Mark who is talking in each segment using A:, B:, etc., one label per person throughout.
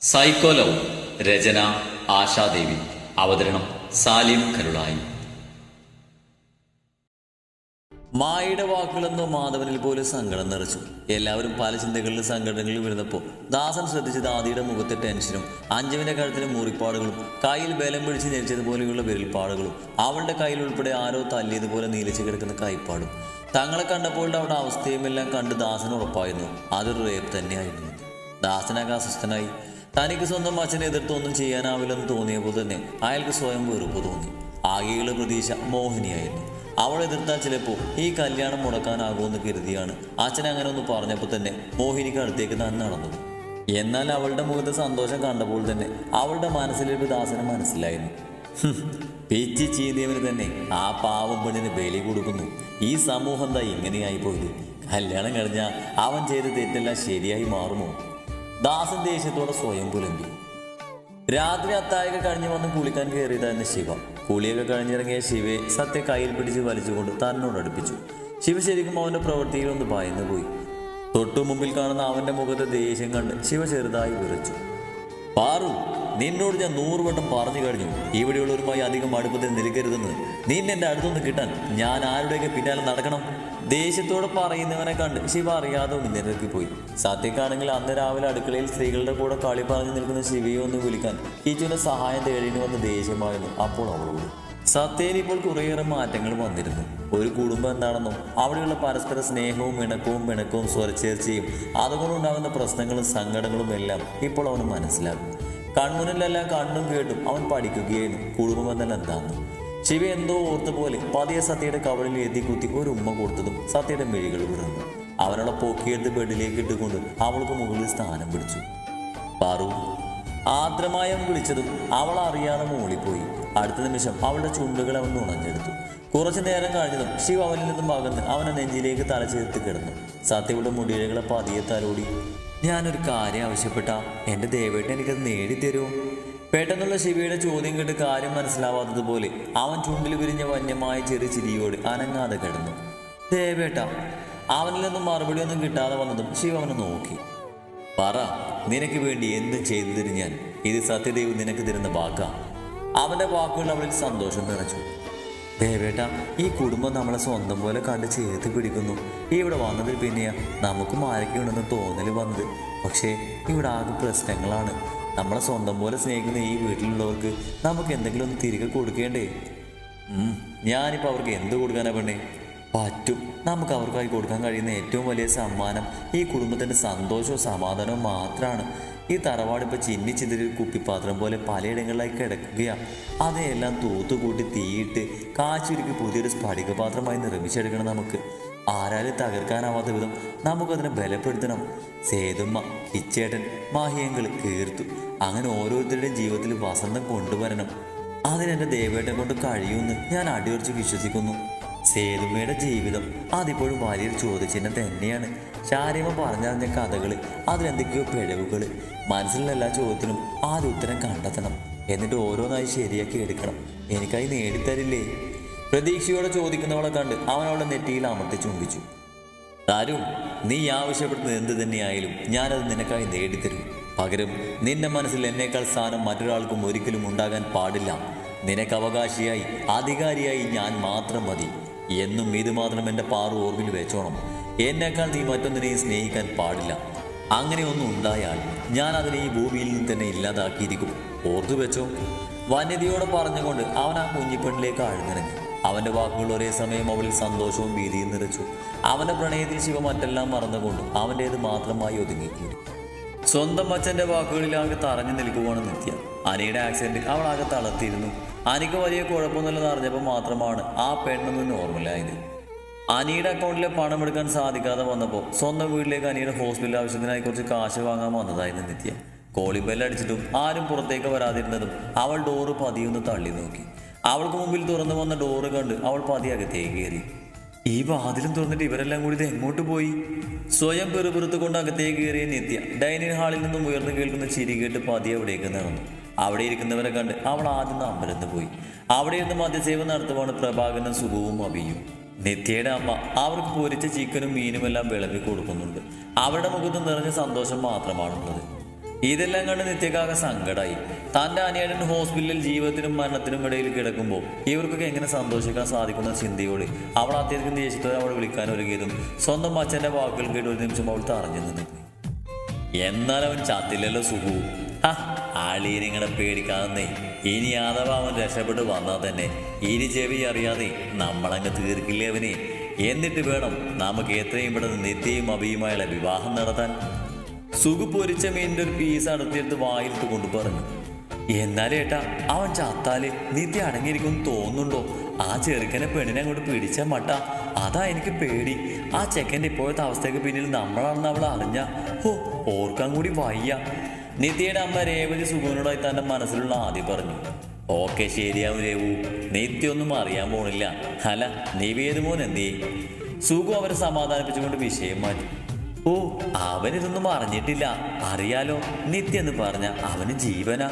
A: Psycho love രചന ആശാദേവി. അവതരണം സാലിം കരുളായി. മായയുടെ വാക്കുകളെന്നോ മാധവനിൽ പോലെ സങ്കടം നിറച്ചു. എല്ലാവരും പല ചിന്തകളിലും സങ്കടങ്ങളിലും വരുന്നപ്പോൾ ദാസൻ ശ്രദ്ധിച്ചത് ദാദിയുടെ മുഖത്തെ ടെൻഷനും അഞ്ജുവിന്റെ കഴുത്തിലെ മുറിപ്പാടുകളും കയ്യിൽ ബലം പിടിച്ച് ഞെരിച്ചതുപോലെയുള്ള വിരൽപ്പാടുകളും അവളുടെ കയ്യിൽ ഉൾപ്പെടെ ആരോ തല്ലിയതുപോലെ നീലിച്ച് കിടക്കുന്ന കൈപ്പാടും. തങ്ങളെ കണ്ടപ്പോൾ അവരുടെ അവസ്ഥയുമെല്ലാം കണ്ട് ദാസൻ ഉറപ്പായിരുന്നു. അതൊരു റേപ്പ് തന്നെയായിരുന്നു. ദാസനാകെ അസ്വസ്ഥനായി. തനിക്ക് സ്വന്തം അച്ഛനെ എതിർത്തൊന്നും ചെയ്യാനാവില്ലെന്ന് തോന്നിയപ്പോൾ തന്നെ അയാൾക്ക് സ്വയം വെറുപ്പ് തോന്നി. ആകെയുള്ള പ്രതീക്ഷ മോഹിനിയായിരുന്നു. അവൾ എതിർത്താൽ ചിലപ്പോൾ ഈ കല്യാണം മുടക്കാനാകുമെന്ന് കരുതിയാണ് അച്ഛൻ അങ്ങനെ ഒന്ന് പറഞ്ഞപ്പോൾ തന്നെ മോഹിനിക്ക് അടുത്തേക്ക് താൻ നടന്നത്. എന്നാൽ അവളുടെ മുഖത്ത് സന്തോഷം കണ്ടപ്പോൾ തന്നെ അവളുടെ മനസ്സിലൊരു ദാസന മനസ്സിലായിരുന്നു. പിച്ച് ചീന്തിയവന് തന്നെ ആ പാവം പെണ്ണിന് ബലി കൊടുക്കുന്നു. ഈ സമൂഹം എന്താ ഇങ്ങനെയായി പോയത്. കല്യാണം കഴിഞ്ഞാൽ അവൻ ചെയ്ത തെറ്റെല്ലാം ശരിയായി മാറുമോ? ദാസൻ ദേഷ്യത്തോടെ സ്വയം പുലമ്പി. രാത്രി അത്തായൊക്കെ കഴിഞ്ഞ് വന്ന് കുളിക്കാൻ കയറിയതായിരുന്നു ശിവ. കുളിയൊക്കെ കഴിഞ്ഞിറങ്ങിയ ശിവയെ സത്യ കയ്യിൽ പിടിച്ച് വലിച്ചുകൊണ്ട് തന്നോട് അടുപ്പിച്ചു. ശിവ ശരിക്കും അവന്റെ പ്രവൃത്തിയിൽ ഒന്ന് ഭയന്നു പോയി. തൊട്ടു മുമ്പിൽ കാണുന്ന അവന്റെ മുഖത്തെ ദേഷ്യം കണ്ട് ശിവ ചെറുതായി വിറച്ചു. പാറു നിന്നോട് ഞാൻ നൂറ് വട്ടം പറഞ്ഞു കഴിഞ്ഞു. ഇവിടെയുള്ളവരുമായി അധികം അടുപ്പത്തിൽ നിൽക്കരുതെന്ന്. നിന്നെ അടുത്തൊന്ന് കിട്ടാൻ ഞാൻ ആരുടെയൊക്കെ പിന്നാലെ നടക്കണം? ദേഷ്യത്തോടെ പറയുന്നവനെ കണ്ട് ശിവ അറിയാതെ ഉണ്ണിനിരക്കി പോയി. സത്യക്കാണെങ്കിൽ അന്ന് രാവിലെ അടുക്കളയിൽ സ്ത്രീകളുടെ കൂടെ കളി പറഞ്ഞു നിൽക്കുന്ന ശിവയെ ഒന്ന് വിളിക്കാൻ കിച്ചുവിന്റെ സഹായം തേടിന് വന്ന ദേഷ്യമായിരുന്നു. അപ്പോൾ അവളോട് സത്യയിൽ ഇപ്പോൾ കുറേയേറെ മാറ്റങ്ങൾ വന്നിരുന്നു. ഒരു കുടുംബം എന്താണെന്നും അവിടെയുള്ള പരസ്പര സ്നേഹവും ഇണക്കവും പിണക്കവും സ്വരച്ചേർച്ചയും അതുകൊണ്ടുണ്ടാകുന്ന പ്രശ്നങ്ങളും സങ്കടങ്ങളും എല്ലാം ഇപ്പോൾ അവന് മനസ്സിലാകും. കൺമുന്നിലെല്ലാം കണ്ണും കേട്ടും അവൻ പഠിക്കുകയായിരുന്നു കുടുംബം എന്നാൽ എന്താണെന്ന് ശിവ എന്തോ ഓർത്ത പോലെ പതിയെ സത്യയുടെ കവളിൽ എത്തി കുത്തി ഒരു ഉമ്മ കൊടുത്തതും സത്യയുടെ മെഴികൾ വിറന്നു അവനവളെ പൊക്കിയെടുത്ത് ബെഡിലേക്ക് ഇട്ടുകൊണ്ട് അവൾക്ക് മുകളിൽ സ്ഥാനം പിടിച്ചു. പാറു ആദ്രമായ വിളിച്ചതും അവൾ അറിയാതെ മൂളിപ്പോയി അടുത്ത നിമിഷം അവളുടെ ചുണ്ടുകൾ അവൻ നുണഞ്ഞെടുത്തു. കുറച്ചു നേരം കഴിഞ്ഞതും ശിവ അവനിൽ നിന്നും അകന്ന് അവനെ നെഞ്ചിലേക്ക് തല ചേർത്ത് കിടന്നു. സത്യയുടെ മുടിയിഴകളെ പതിയെ തലോടി. ഞാനൊരു കാര്യം ആവശ്യപ്പെട്ട. എന്റെ ദേവേട്ടൻ എനിക്കത് നേടിത്തരുമോ? പെട്ടെന്നുള്ള ശിവയുടെ ചോദ്യം കേട്ട് കാര്യം മനസ്സിലാവാത്തതുപോലെ അവൻ ചുണ്ടിൽ വിരിഞ്ഞ വന്യമായ ചെറിയ ചിരിയോട് അനങ്ങാതെ കിടന്നു. ദേവേട്ട അവനിൽ നിന്നും മറുപടി ഒന്നും കിട്ടാതെ വന്നതും ശിവ അവനെ നോക്കി. പറ നിനക്ക് വേണ്ടി എന്ത് ചെയ്തു തരും ഞാൻ? ഇത് സത്യദേവ് നിനക്ക് തരുന്ന വാക്കാ. അവന്റെ വാക്കുകൾ അവളിൽ സന്തോഷം നിറച്ചു. ദേവേട്ട ഈ കുടുംബം നമ്മളെ സ്വന്തം പോലെ കണ്ട് ചേർത്ത് പിടിക്കുന്നു. ഇവിടെ വന്നതിൽ പിന്നെയാ നമുക്കും ആരൊക്കെയുണ്ടെന്ന് തോന്നൽ വന്നത്. പക്ഷേ ഇവിടെ ആകെ പ്രശ്നങ്ങളാണ്. നമ്മളെ സ്വന്തം പോലെ സ്നേഹിക്കുന്ന ഈ വീട്ടിലുള്ളവർക്ക് നമുക്ക് എന്തെങ്കിലും ഒന്ന് തിരികെ കൊടുക്കേണ്ടേ? ഞാനിപ്പോൾ അവർക്ക് എന്ത് കൊടുക്കാനാ പെണ്ണേ? പറ്റും. നമുക്ക് അവർക്കായി കൊടുക്കാൻ കഴിയുന്ന ഏറ്റവും വലിയ സമ്മാനം ഈ കുടുംബത്തിന്റെ സന്തോഷവും സമാധാനവും മാത്രമാണ് ഈ തറവാട് ഇപ്പോൾ ചിന്നി ചിതറി ഒരു കുപ്പിപ്പാത്രം പോലെ പലയിടങ്ങളിലായി കിടക്കുകയാണ് അതെല്ലാം തൂത്തുകൂട്ടി തീയിട്ട് കാച്ചുരുക്കി പുതിയൊരു സ്ഫടിക പാത്രമായി നിർമ്മിച്ചെടുക്കണം നമുക്ക്. ആരാലും തകർക്കാനാവാത്ത വിധം നമുക്കതിനെ ബലപ്പെടുത്തണം. സേതുമ്മ കിച്ചേട്ടൻ മാഹിയങ്ങൾ കീർത്തു. അങ്ങനെ ഓരോരുത്തരുടെയും ജീവിതത്തിൽ വസന്തം കൊണ്ടുവരണം. അതിനെന്റെ ദേവേട്ടൻ കൊണ്ട് കഴിയുമെന്ന് ഞാൻ അടിയുറച്ച് വിശ്വസിക്കുന്നു. സേതുമ്മയുടെ ജീവിതം അതിപ്പോഴും വലിയൊരു ചോദ്യചിഹ്നം തന്നെയാണ്. ശാരീമ പറഞ്ഞറിഞ്ഞ കഥകൾ അതിലെന്തൊക്കെയോ പിഴവുകൾ മനസ്സിലുള്ള എല്ലാ ചോദ്യത്തിനും ആദ്യ ഉത്തരം കണ്ടെത്തണം. എന്നിട്ട് ഓരോന്നായി ശരിയാക്കി എടുക്കണം. എനിക്കായി നേടിത്തരില്ലേ? പ്രതീക്ഷയോടെ ചോദിക്കുന്നവളെ കണ്ട് അവനവളുടെ നെറ്റിയിൽ അമർത്തി ചുംബിച്ചു. തരു നീ ആവശ്യപ്പെടുന്നത് എന്ത് തന്നെയായാലും ഞാനത് നിനക്കായി നേടിത്തരും. പകരം നിന്റെ മനസ്സിൽ എന്നേക്കാൾ സ്ഥാനം മറ്റൊരാൾക്കും ഒരിക്കലും ഉണ്ടാകാൻ പാടില്ല. നിനക്ക് അവകാശിയായി അധികാരിയായി ഞാൻ മാത്രം മതി. എന്നും ഇത് മാത്രം എന്റെ പാറു ഓർമ്മിൽ വെച്ചോണം. എന്നേക്കാൾ നീ മറ്റൊന്നിനെയും സ്നേഹിക്കാൻ പാടില്ല. അങ്ങനെ ഒന്നും ഉണ്ടായാൽ ഞാൻ അതിനെ ഈ ഭൂമിയിൽ നിന്ന് തന്നെ ഇല്ലാതാക്കിയിരിക്കും. ഓർത്തു വെച്ചോ? വന്യതയോടെ പറഞ്ഞുകൊണ്ട് അവൻ ആ കുഞ്ഞിപ്പെണ്ണിലേക്ക് ആഴ്ന്നിറങ്ങി അവന്റെ വാക്കുകൾ ഒരേ സമയം അവളിൽ സന്തോഷവും ഭീതിയും നിറച്ചു. അവന്റെ പ്രണയത്തിൽ ശിവ മറ്റെല്ലാം മറന്നുകൊണ്ട് അവന്റേത് മാത്രമായി ഒതുങ്ങിയിരുന്നു സ്വന്തം അച്ഛന്റെ വാക്കുകളിൽ ആകെ തറഞ്ഞു നിൽക്കുവാണ് നിത്യ. അനിയുടെ ആക്സിഡന്റ് അവൾ ആകെ തളർത്തിയിരുന്നു. അനിക്ക് വലിയ കുഴപ്പമൊന്നുമില്ലെന്ന് അറിഞ്ഞപ്പോൾ മാത്രമാണ് ആ പെണ്ണൊന്ന് നോർമലായത്. അനിയുടെ അക്കൗണ്ടിലെ പണം എടുക്കാൻ സാധിക്കാതെ വന്നപ്പോൾ സ്വന്തം വീട്ടിലേക്ക് അനിയുടെ ഹോസ്പിറ്റൽ ആവശ്യത്തിനായി കുറച്ച് കാശ് വാങ്ങാൻ വന്നതായിരുന്നു നിത്യ. ബെൽ അടിച്ചിട്ടും ആരും പുറത്തേക്ക് വരാതിരുന്നതും അവൾ ഡോറ് പതിയൊന്ന് തള്ളി നോക്കി. അവൾക്ക് മുമ്പിൽ തുറന്നു വന്ന ഡോറ് കണ്ട് അവൾ പതി അകത്തേക്ക് കയറി. ഈ വാതിലും തുറന്നിട്ട് ഇവരെല്ലാം കൂടി ഇത് എങ്ങോട്ട് പോയി? സ്വയം പെറുപെറുത്തുകൊണ്ട് അകത്തേക്ക് കയറിയ നിത്യ ഡൈനിങ് ഹാളിൽ നിന്നും ഉയർന്നു കേൾക്കുന്ന ചിരി കേട്ട് പതി അവിടേക്ക് നടന്നു അവിടെ ഇരിക്കുന്നവരെ കണ്ട് അവൾ ആദ്യം അമ്പലത്ത് പോയി. അവിടെ ഇരുന്ന് മദ്യസേവ നടത്തുവാണ് പ്രഭാകരനും സുഖവും അഭിയും നിത്യയുടെ അമ്മ അവർക്ക് പൊരിച്ച ചിക്കനും മീനുമെല്ലാം വിളമ്പി കൊടുക്കുന്നുണ്ട്. അവരുടെ മുഖത്ത് നിറഞ്ഞ സന്തോഷം മാത്രമാണുള്ളത്. ഇതെല്ലാം കണ്ട് നിത്യക്കാകെ സങ്കടമായി തന്റെ അനിയടൻ ഹോസ്പിറ്റലിൽ ജീവിതത്തിനും മരണത്തിനും ഇടയിൽ കിടക്കുമ്പോൾ ഇവർക്കൊക്കെ എങ്ങനെ സന്തോഷിക്കാൻ സാധിക്കുന്ന ചിന്തയോട് അവൾ അത്യധികം ദേഷ്യത്തോടെ അവൾ വിളിക്കാൻ ഒരുങ്ങിയതും സ്വന്തം അച്ഛന്റെ വാക്കുകൾ കേട്ട് ഒരു നിമിഷം അവൾ തറഞ്ഞു നിന്നു. എന്നാൽ അവൻ ചത്തില്ലല്ലോ സുഖു. ആളീനിങ്ങളെ പേടിക്കാതെ ഇനി അഥവാ അവൻ രക്ഷപ്പെട്ട് വന്നാൽ തന്നെ ഇനി ചെവി അറിയാതെ നമ്മളങ്ങ് തീർക്കില്ലേ അവനെ? എന്നിട്ട് വേണം നമുക്ക് എത്രയും പെട്ടെന്ന് നിത്യയും അഭിയുമായുള്ള വിവാഹം നടത്താൻ. സുഖു പൊരിച്ച മീനിന്റെ ഒരു പീസ് അടുത്തെടുത്ത് വായിലിട്ട് കൊണ്ടു പറഞ്ഞു. എന്നാലേ ഏട്ടാ അവൻ ചത്താൽ നിത്യ അടങ്ങിയിരിക്കും തോന്നുന്നുണ്ടോ? ആ ചെറുക്കനെ പെണ്ണിനെ അങ്ങോട്ട് പിടിച്ച മട്ട. അതാ എനിക്ക് പേടി. ആ ചെക്കന്റെ ഇപ്പോഴത്തെ അവസ്ഥയ്ക്ക് പിന്നിൽ നമ്മളാണെന്ന് അവൾ അറിഞ്ഞ. ഓ ഓർക്കാൻ കൂടി വയ്യ. നിത്യയുടെ അമ്മ രേവതി സുഖനോടായി തന്റെ മനസ്സിലുള്ള ആദ്യം പറഞ്ഞു ഓക്കെ ശരിയാവും രേവു. നിത്യൊന്നും അറിയാൻ പോണില്ല. അല്ല നിവേദമോൻ എന്തേ സുഖു അവരെ സമാധാനിപ്പിച്ചുകൊണ്ട് വിഷയം മാറ്റി. ഓ അവനിതൊന്നും അറിഞ്ഞിട്ടില്ല. അറിയാലോ നിത്യ എന്ന് പറഞ്ഞ അവന് ജീവന.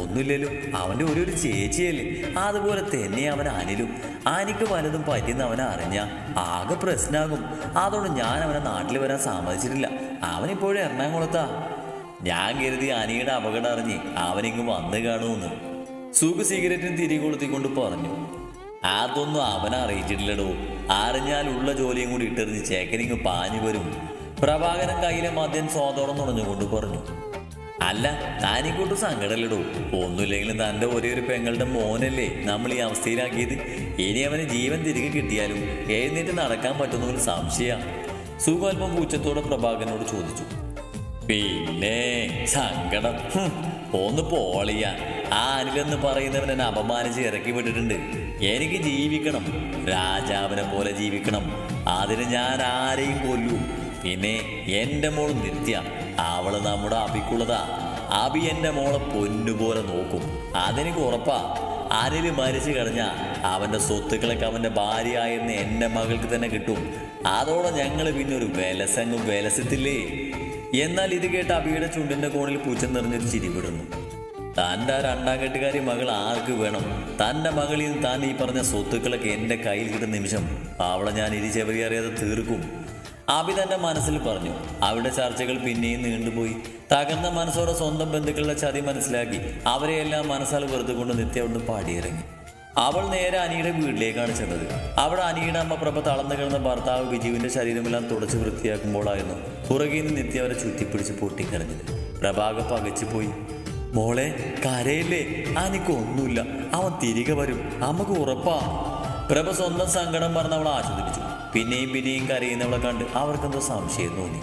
A: ഒന്നുമില്ലല്ലോ അവന്റെ ഒരു ഒരു ചേച്ചിയല്ലേ. അതുപോലെ തന്നെ അവൻ അനിലും. അനിക്ക് പലതും പറ്റിയെന്ന് അവനെ അറിഞ്ഞ ആകെ പ്രശ്നമാകും അതുകൊണ്ട് ഞാൻ അവനെ നാട്ടിൽ വരാൻ സമ്മതിച്ചിട്ടില്ല. അവനിപ്പോഴും എറണാകുളത്താ. ഞാൻ കരുതി അനിയുടെ അപകടം അറിഞ്ഞ് അവനിങ്ങ് വന്നു കാണുമെന്ന്. സുഖ സിഗരറ്റിന് തിരി കൊളുത്തിക്കൊണ്ട് പറഞ്ഞു. അതൊന്നും അവനെ അറിയിച്ചിട്ടില്ലടോ. അറിഞ്ഞാൽ ഉള്ള ജോലിയും കൂടി ഇട്ടെറിഞ്ഞ് ചേക്കനിങ് പാഞ്ഞു വരും. പ്രഭാകരൻ കയ്യിലെ മദ്യം സ്വാതോളം നുണഞ്ഞുകൊണ്ട് പറഞ്ഞു. അല്ല താനിക്കോട്ട് സങ്കടമില്ലടോ ഒന്നുമില്ലെങ്കിലും തന്റെ ഒരേ ഒരു പെങ്ങളുടെ മോനല്ലേ നമ്മൾ ഈ അവസ്ഥയിലാക്കിയത്. ഇനി അവന് ജീവൻ തിരികെ കിട്ടിയാലും എഴുന്നേറ്റ് നടക്കാൻ പറ്റുന്ന സംശയ. സുഖം അല്പം പൂച്ചത്തോടെ പ്രഭാകരനോട് ചോദിച്ചു. പിന്നെ സങ്കടം. ഒന്ന് പോളിയ. ആ അനിലെന്ന് പറയുന്നവൻ എന്നെ അപമാനിച്ച് ഇറക്കി വിട്ടിട്ടുണ്ട്. എനിക്ക് ജീവിക്കണം. രാജാവിനെ പോലെ ജീവിക്കണം. അതിന് ഞാൻ ആരെയും കൊല്ലൂ. പിന്നെ എന്റെ മോൾ നിത്യ. അവൾ നമ്മുടെ അബിക്കുള്ളതാ. അബി എന്റെ മോളെ പൊന്നുപോലെ നോക്കും. അതെനിക്ക് ഉറപ്പാ. അനിൽ മരിച്ചു കഴിഞ്ഞാൽ അവന്റെ സ്വത്തുക്കളൊക്കെ അവന്റെ ഭാര്യയായിരുന്ന എന്റെ മകൾക്ക് തന്നെ കിട്ടും. അതോടെ ഞങ്ങൾ പിന്നെ ഒരു വിലസങ്ങും വിലസത്തില്ലേ? എന്നാൽ ഇത് കേട്ട് അബിയുടെ ചുണ്ടിന്റെ കോണിൽ പൂച്ച നിറഞ്ഞൊരു ചിരി വിടുന്നു തന്റെ രണ്ടാം കെട്ടുകാരി മകൾ ആർക്ക് വേണം? തന്റെ മകളിൽ താൻ ഈ പറഞ്ഞ സ്വത്തുക്കളൊക്കെ എന്റെ കയ്യിൽ കിട്ടുന്ന നിമിഷം അവളെ ഞാൻ ഇരി ചെവരി അറിയാതെ തീർക്കും. അബി തന്റെ മനസ്സിൽ പറഞ്ഞു. അവിടെ ചർച്ചകൾ പിന്നെയും നീണ്ടുപോയി. തകർന്ന മനസ്സോടെ സ്വന്തം ബന്ധുക്കളുടെ ചതി മനസ്സിലാക്കി. അവരെയെല്ലാം മനസ്സാൽ വെറുതെ കൊണ്ട് നിത്യ അവിടുന്ന് പാടിയിറങ്ങി. അവൾ നേരെ അനിയുടെ വീട്ടിലേക്കാണ് ചെന്നത്. അവിടെ അനിയുടെ അമ്മ പ്രഭ തളർന്നു കിടന്ന ഭർത്താവ് വിജുവിന്റെ ശരീരമെല്ലാം തുടച്ച് വൃത്തിയാക്കുമ്പോഴായിരുന്നു പുറകിൽ നിന്ന് നിത്യ അവരെ ചുറ്റിപ്പിടിച്ച് പൊട്ടിക്കരഞ്ഞത്. പ്രഭാക പകച്ചു പോയി മോളെ കരയില്ലേ? അനിക്കൊന്നുമില്ല അവൻ തിരികെ വരും. അമ്മയ്ക്ക് ഉറപ്പാ. പ്രഭ സ്വന്തം സങ്കടം പറഞ്ഞ് അവളെ ആസ്വദിപ്പിച്ചു പിന്നെയും പിന്നെയും കരയുന്നവളെ കണ്ട് അവർക്കെന്തോ സംശയം തോന്നി.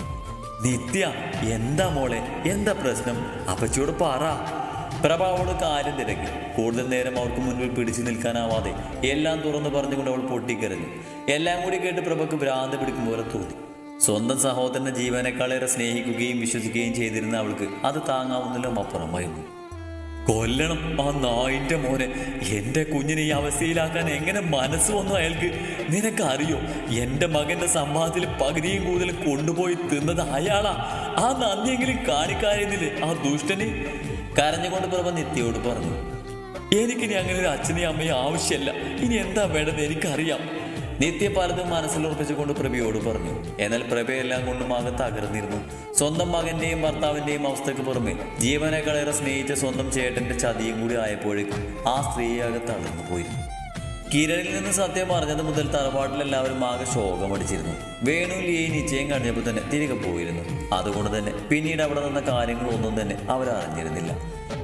A: നിത്യ എന്താ മോളെ? എന്താ പ്രശ്നം? അപ്പച്ചിയോട് പറ. പ്രഭ അവളോട് കാര്യം തിരക്കി. കൂടുതൽ നേരം അവർക്ക് മുൻപിൽ പിടിച്ചു നിൽക്കാനാവാതെ എല്ലാം തുറന്നു പറഞ്ഞുകൊണ്ട് അവൾ പൊട്ടിക്കരഞ്ഞു. എല്ലാം കൂടി കേട്ട് പ്രഭക്ക് ഭ്രാന്ത് പിടിക്കും പോലെ തോന്നി. സ്വന്തം സഹോദരനെ ജീവനേക്കാളേറെ സ്നേഹിക്കുകയും വിശ്വസിക്കുകയും ചെയ്തിരുന്ന അവൾക്ക് അത് താങ്ങാവുന്നതിലും അപ്പുറമായിരുന്നു. കൊല്ലണം ആ നായിന്റെ മോനെ. എന്റെ കുഞ്ഞിനെ ഈ അവസ്ഥയിലാക്കാൻ എങ്ങനെ മനസ്സ് വന്നു അയാൾക്ക്? നിനക്കറിയോ എന്റെ മകന്റെ സമ്പാദത്തിൽ പകുതിയും കൂടുതൽ കൊണ്ടുപോയി തിന്നത് അയാളാ. ആ നന്ദിയെങ്കിലും കാണിക്കാരുന്നില്ലേ ആ ദുഷ്ടനെ? കരഞ്ഞുകൊണ്ട് പ്രഭ നിത്യയോട് പറഞ്ഞു എനിക്കിനി അങ്ങനെ ഒരു അച്ഛനെയും അമ്മയും ആവശ്യമല്ല. ഇനി എന്താ വേണ്ടത് എനിക്കറിയാം. നിത്യ പലതും മനസ്സിലുറപ്പിച്ചുകൊണ്ട് പ്രഭയോട് പറഞ്ഞു എന്നാൽ പ്രഭയെല്ലാം കൊണ്ടും മകൻ തകർന്നിരുന്നു. സ്വന്തം മകന്റെയും ഭർത്താവിന്റെയും അവസ്ഥയ്ക്ക് പുറമെ ജീവനേക്കാളേറെ സ്നേഹിച്ച സ്വന്തം ചേട്ടന്റെ ചതിയും കൂടി ആയപ്പോഴേക്കും ആ സ്ത്രീയാകെ തളർന്നു പോയിരുന്നു കിരണിൽ നിന്ന് സത്യം പറഞ്ഞത് മുതൽ തറവാട്ടിൽ എല്ലാവരും ആകെ ശോകമടിച്ചിരുന്നു വേണു ലിയെ നിശ്ചയം കഴിഞ്ഞപ്പോൾ തന്നെ തിരികെ പോയിരുന്നു. അതുകൊണ്ട് തന്നെ പിന്നീട് അവിടെ നിന്ന കാര്യങ്ങളൊന്നും തന്നെ അവരറിഞ്ഞിരുന്നില്ല.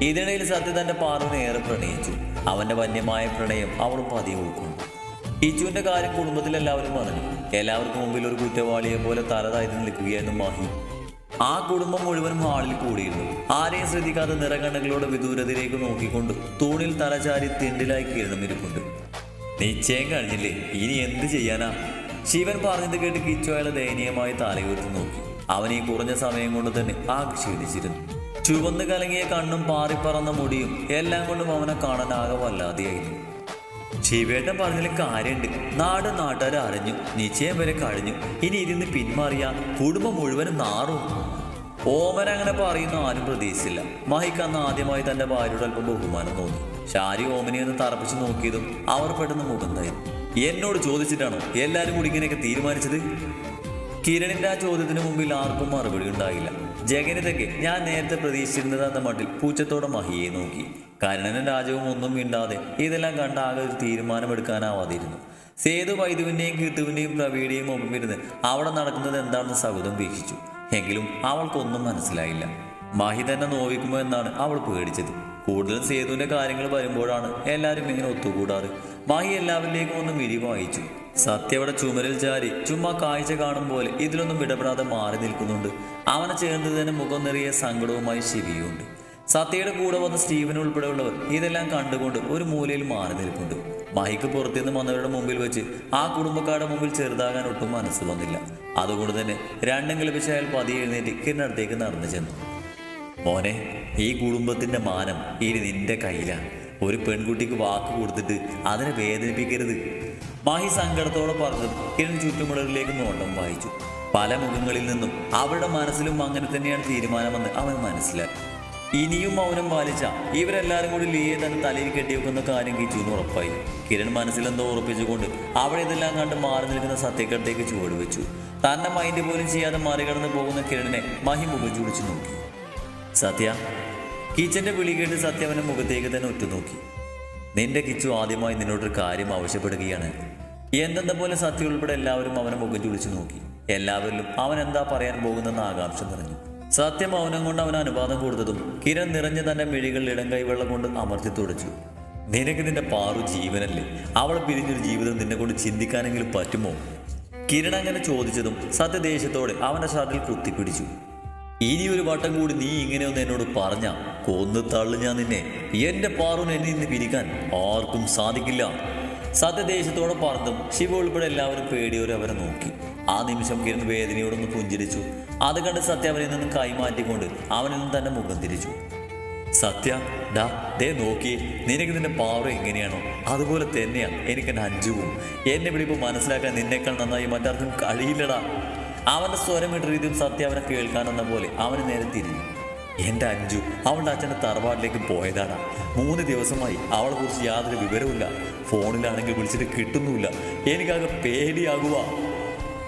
A: ഇതിനിടയിൽ സത്യ തന്റെ പാർവിനെ പ്രണയിച്ചു. അവന്റെ വന്യമായ പ്രണയം അവൾ പതിയെ ഉൾക്കൊണ്ടു. ഇച്ചുവിന്റെ കാര്യം കുടുംബത്തിൽ എല്ലാവരും പറഞ്ഞു. എല്ലാവർക്കും മുമ്പിൽ ഒരു കുറ്റവാളിയെ പോലെ തലതായി നിൽക്കുകയായിരുന്നു മാഹി. ആ കുടുംബം മുഴുവനും ഹാളിൽ കൂടിയിരുന്നു. ആരെയും ശ്രദ്ധിക്കാതെ നിറകണ്ണുകളോട് വിദൂരതയിലേക്ക് നോക്കിക്കൊണ്ട് തൂണിൽ തലചാരി തിണ്ടിലായി കിരണമിരിപ്പുണ്ട് നിശ്ചയം കഴിഞ്ഞില്ലേ? ഇനി എന്ത് ചെയ്യാനാ? ശിവൻ പറഞ്ഞത് കേട്ട് കിച്ചു അയാളെ ദയനീയമായി തലയുർത്തു നോക്കി. അവൻ ഈ കുറഞ്ഞ സമയം കൊണ്ട് തന്നെ ആകെ ക്ഷീണിച്ചിരുന്നു ചുവന്ന് കലങ്ങിയ കണ്ണും പാറിപ്പറന്ന മുടിയും എല്ലാം കൊണ്ടും അവനെ കാണാൻ വല്ലാതെയായിരുന്നു. ശിവേട്ടൻ പറഞ്ഞതിൽ കാര്യമുണ്ട്. നാട് നാട്ടുകാർ അറിഞ്ഞു നിശ്ചയം വരെ കഴിഞ്ഞു. ഇനി ഇതിന് പിന്മാറിയ കുടുംബം മുഴുവനും നാറും. ഓമൻ അങ്ങനെ പറയുന്ന ആരും പ്രതീക്ഷിച്ചില്ല. മഹിക്ക് അന്ന് ആദ്യമായി തന്റെ ഭാര്യയുടെ അല്പം ബഹുമാനം തോന്നി. ഷാരി ഓമനെ ഒന്ന് തറപ്പിച്ച് നോക്കിയതും അവർ പെട്ടെന്ന് മുഖം തയ്യും എന്നോട് ചോദിച്ചിട്ടാണോ എല്ലാവരും കൂടി ഇങ്ങനെയൊക്കെ തീരുമാനിച്ചത്? കിരണിന്റെ ആ ചോദ്യത്തിന് മുമ്പിൽ ആർക്കും മറുപടി ഉണ്ടായില്ല. ജഗനിതൊക്കെ ഞാൻ നേരത്തെ പ്രതീക്ഷിച്ചിരുന്നത് അന്ന മട്ടിൽ പൂച്ചത്തോടെ മഹിയെ നോക്കി. കരണനും രാജവും ഒന്നും മിണ്ടാതെ ഇതെല്ലാം കണ്ട ആകെ ഒരു തീരുമാനമെടുക്കാനാവാതിരുന്നു. സേതു വൈദ്യുവിന്റെയും കീർത്തുവിന്റെയും ഒപ്പം ഇരുന്ന് അവിടെ നടക്കുന്നത് എന്താണെന്ന് സകുതം വീക്ഷിച്ചു. എങ്കിലും അവൾക്കൊന്നും മനസ്സിലായില്ല. മാഹി തന്നെ നോവിക്കുമോ എന്നാണ് അവൾ പേടിച്ചത്. കൂടുതൽ സേതുവിന്റെ കാര്യങ്ങൾ വരുമ്പോഴാണ് എല്ലാവരും ഇങ്ങനെ ഒത്തുകൂടാറ്. മാഹി എല്ലാവരിലേക്കും ഒന്ന് മിരി വായിച്ചു. സത്യയുടെ ചുമരിൽ ചാരി ചുമ്മാ കാഴ്ച കാണും പോലെ ഇതിലൊന്നും ഇടപെടാതെ മാറി നിൽക്കുന്നുണ്ട്. അവനെ ചേർന്ന് തന്നെ മുഖം നിറയെ സങ്കടവുമായി ശിവിയുണ്ട്. സത്യയുടെ കൂടെ വന്ന സ്റ്റീവൻ ഉൾപ്പെടെയുള്ളവർ ഇതെല്ലാം കണ്ടുകൊണ്ട് ഒരു മൂലയിൽ മാറി നിൽപ്പുണ്ട്. മഹിക്ക് പുറത്തുനിന്ന് വന്നവരുടെ മുമ്പിൽ വെച്ച് ആ കുടുംബക്കാരുടെ മുമ്പിൽ ചെറുതാകാൻ ഒട്ടും മനസ്സ് വന്നില്ല. അതുകൊണ്ട് തന്നെ രണ്ടും കളിപ്പിച്ച അയാൾ പതിയെ എഴുന്നേറ്റ് കിരണടുത്തേക്ക് നടന്നു ചെന്നു. മോനെ ഈ കുടുംബത്തിന്റെ മാനം ഇനി നിന്റെ കയ്യിലാണ് ഒരു പെൺകുട്ടിക്ക് വാക്ക് കൊടുത്തിട്ട് അതിനെ വേദനിപ്പിക്കരുത്. മാഹി സങ്കടത്തോടെ പറഞ്ഞു കിരൺ ചുറ്റുമുള്ളവരിലേക്ക് നോട്ടം വായിച്ചു. പല മുഖങ്ങളിൽ നിന്നും അവരുടെ മനസ്സിലും അങ്ങനെ തന്നെയാണ് തീരുമാനമെന്ന് അവൻ മനസ്സിലാക്കി. ഇനിയും മൗനം പാലിച്ച ഇവരെല്ലാരും കൂടി ലീയെ തന്നെ തലയിൽ കെട്ടിവെക്കുന്ന കാര്യം കിച്ചുന്ന് ഉറപ്പായി. കിരൺ മനസ്സിലെന്തോ ഉറപ്പിച്ചുകൊണ്ട് അവിടെ ഇതെല്ലാം കണ്ട് മാറി നിൽക്കുന്ന സത്യക്കടത്തേക്ക് ചുവട് വെച്ചു. തന്റെ മൈൻഡ് പോലും ചെയ്യാതെ മറികടന്ന് പോകുന്ന കിരണിനെ മഹി മുഖം ചുടിച്ചു നോക്കി. സത്യ കിച്ചന്റെ വിളി കേട്ട് സത്യ അവന്റെ മുഖത്തേക്ക് തന്നെ ഉറ്റുനോക്കി. നിന്റെ കിച്ചു ആദ്യമായി നിന്നോടൊരു കാര്യം ആവശ്യപ്പെടുകയാണ്. എന്തെന്ന പോലെ സത്യ ഉൾപ്പെടെ എല്ലാവരും അവനെ മുഖം ചുളിച്ചു നോക്കി. എല്ലാവരിലും അവൻ എന്താ പറയാൻ പോകുന്നെന്ന് ആകാംക്ഷ നിറഞ്ഞു. സത്യം മൗനം കൊണ്ട് അവൻ അനുവാദം കൊടുത്തതും കിരൺ നിറഞ്ഞ തന്റെ മിഴികളിൽ ഇടം കൈവെള്ളം കൊണ്ട് അമർത്തി തുടച്ചു. നിനക്ക് നിന്റെ പാറു ജീവനല്ലേ? അവളെ പിരിഞ്ഞൊരു ജീവിതം നിന്നെ കൊണ്ട് ചിന്തിക്കാനെങ്കിലും പറ്റുമോ? കിരൺ അങ്ങനെ ചോദിച്ചതും സത്യദേശത്തോടെ അവന്റെ ഷർട്ടിൽ കുത്തിപ്പിടിച്ചു. ഇനി ഒരു വട്ടം കൂടി നീ ഇങ്ങനെയൊന്ന് എന്നോട് പറഞ്ഞ കൊന്നു തള്ളു ഞാൻ നിന്നെ. എന്റെ പാറുവിന് എന്നെ ഇന്ന് പിരിക്കാൻ ആർക്കും സാധിക്കില്ല. സത്യദേശത്തോടെ പറഞ്ഞതും ശിവ ഉൾപ്പെടെ എല്ലാവരും പേടിയോരെ അവരെ നോക്കി. ആ നിമിഷം കിരൺ വേദനയോടൊന്ന് പുഞ്ചിരിച്ചു. അത് കണ്ട് സത്യ അവനിൽ നിന്നും കൈമാറ്റിക്കൊണ്ട് അവനിൽ നിന്ന് തന്നെ മുഖം തിരിച്ചു. സത്യ ഡാ ദേ നോക്കിയേ നിനക്ക് നിന്റെ പാവറ എങ്ങനെയാണോ? അതുപോലെ തന്നെയാ എനിക്ക് എന്റെ അഞ്ചുവും. എന്നെ ഇവിടെ മനസ്സിലാക്കാൻ നിന്നേക്കാൾ നന്നായി മറ്റാർക്കും കഴിയില്ലടാ. അവന്റെ സ്വരമിട്ട രീതിയിൽ സത്യ അവനെ കേൾക്കാനെന്ന പോലെ അവന് നേരെ തിരിഞ്ഞു. എന്റെ അഞ്ചു അവളുടെ അച്ഛന്റെ തറവാട്ടിലേക്ക് പോയതാണ് മൂന്ന് ദിവസമായി അവളെ കുറിച്ച് യാതൊരു വിവരവുമില്ല. ഫോണിലാണെങ്കിൽ വിളിച്ചിട്ട് കിട്ടുന്നുമില്ല. എനിക്കാകെ പേടിയാകുക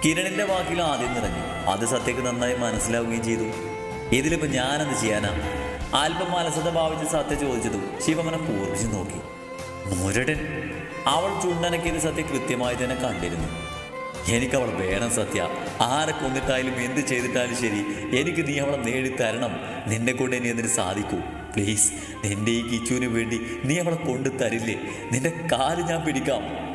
A: കിരണിന്റെ വാക്കിൽ ആദ്യം നിറഞ്ഞു. അത് സത്യക്ക് നന്നായി മനസ്സിലാവുകയും ചെയ്തു. ഇതിലിപ്പോ ഞാനെന്ത് ചെയ്യാനാ? അല്പം അലസത ഭാവിച്ച് സത്യ ചോദിച്ചതും ശിവമനം പൂർവിച്ച് നോക്കി. മുരടൻ അവൾ ചുണ്ടനക്കിയത് സത്യ കൃത്യമായി തന്നെ കണ്ടിരുന്നു. എനിക്ക് അവൾ വേണം സത്യ. ആരെ കൊന്നിട്ടായാലും എന്ത് ചെയ്തിട്ടാലും ശരി. എനിക്ക് നീ അവളെ നേടിത്തരണം. നിന്നെ കൊണ്ട് ഇനി എന്തിനു സാധിക്കൂ? പ്ലീസ് നിന്റെ ഈ കിച്ചുവിന് വേണ്ടി നീ അവളെ കൊണ്ടു തരില്ലേ നിന്റെ കാൽ ഞാൻ പിടിക്കാം.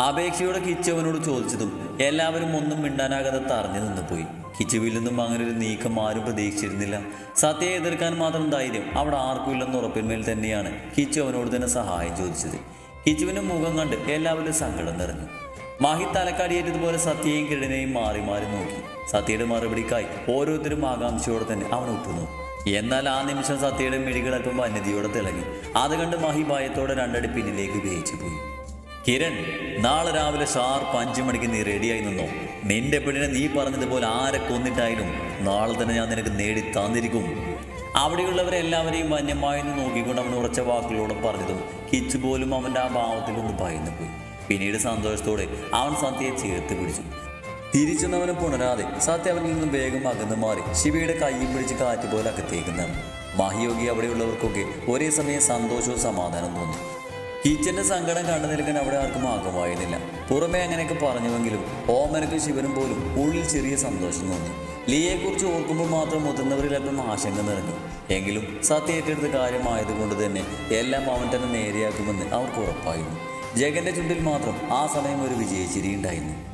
A: അപേക്ഷയോടെ കിച്ചു അവനോട് ചോദിച്ചതും എല്ലാവരും ഒന്നും മിണ്ടാനാകാതെ തറഞ്ഞു നിന്നുപോയി. കിച്ചുവിൽ നിന്നും അങ്ങനെ ഒരു നീക്കം ആരും പ്രതീക്ഷിച്ചിരുന്നില്ല. സത്യയെ എതിർക്കാൻ മാത്രം ധൈര്യം അവിടെ ആർക്കും ഇല്ലെന്ന് ഉറപ്പിന്മേൽ തന്നെയാണ് കിച്ചു അവനോട് തന്നെ സഹായം ചോദിച്ചത്. കിച്ചുവിന്റെ മുഖം കണ്ട് എല്ലാവരും സങ്കടം നിറഞ്ഞു. മാഹി തലക്കാടിയേറ്റതുപോലെ സത്യയെയും കിരണിനെയും മാറി മാറി നോക്കി. സത്യയുടെ മറുപടിക്കായി ഓരോരുത്തരും ആകാംക്ഷയോടെ തന്നെ അവൻ ഉറ്റുന്നു എന്നാൽ ആ നിമിഷം സത്യയുടെ മിഴികളൽപ്പം വന്യതയോടെ തിളങ്ങി. അത് കണ്ട് മഹി ഭയത്തോടെ രണ്ടടി പിന്നിലേക്ക് ഉപയോഗിച്ചു പോയി കിരൺ നാളെ രാവിലെ ഷാർപ്പ് അഞ്ചു മണിക്ക് നീ റെഡിയായി നിന്നോ? നിന്റെ പെണ്ണിനെ നീ പറഞ്ഞതുപോലെ ആരെ കൊന്നിട്ടായാലും നാളെ തന്നെ ഞാൻ നിനക്ക് നേടി തന്നിരിക്കും. അവിടെയുള്ളവരെ എല്ലാവരെയും വന്യമായി നോക്കിക്കൊണ്ട് അവൻ ഉറച്ച വാക്കുകളോടെ പറഞ്ഞതും കിച്ചു പോലും അവന്റെ ആ ഭാവത്തിൽ ഒന്ന് പോയി. പിന്നീട് സന്തോഷത്തോടെ അവൻ സത്യയെ ചേർത്ത് പിടിച്ചു. തിരിച്ചൊന്നവനെ പുണരാതെ സത്യ അവനിൽ നിന്നും വേഗം അകന്നു മാറി ശിവയുടെ കൈയും പിടിച്ച് കാറ്റുപോലെ അകത്തേക്കുന്നവൻ അകത്തേക്ക് നടന്നു. മഹിയോഗി അവിടെയുള്ളവർക്കൊക്കെ ഒരേ സമയം സന്തോഷവും സമാധാനവും തോന്നി. കിച്ചന്റെ സങ്കടം കണ്ടു നിൽക്കാൻ അവിടെ ആർക്കും ആകമായിരുന്നില്ല പുറമെ അങ്ങനെയൊക്കെ പറഞ്ഞുവെങ്കിലും ഓമനക്കും ശിവനും പോലും ഉള്ളിൽ ചെറിയ സന്തോഷം തോന്നി. ലീയെക്കുറിച്ച് ഓർക്കുമ്പോൾ മാത്രം മുതിർന്നവരിൽ അല്പം ആശങ്ക നിറഞ്ഞു. എങ്കിലും സത്യ ഏറ്റെടുത്ത കാര്യമായതുകൊണ്ട് തന്നെ എല്ലാം അവൻ തന്നെ നേരെയാക്കുമെന്ന് അവർക്ക് ഉറപ്പായിരുന്നു. ജഗന്റെ ചുണ്ടിൽ മാത്രം ആ സമയം ഒരു വിജയച്ചിരി ഉണ്ടായിരുന്നു.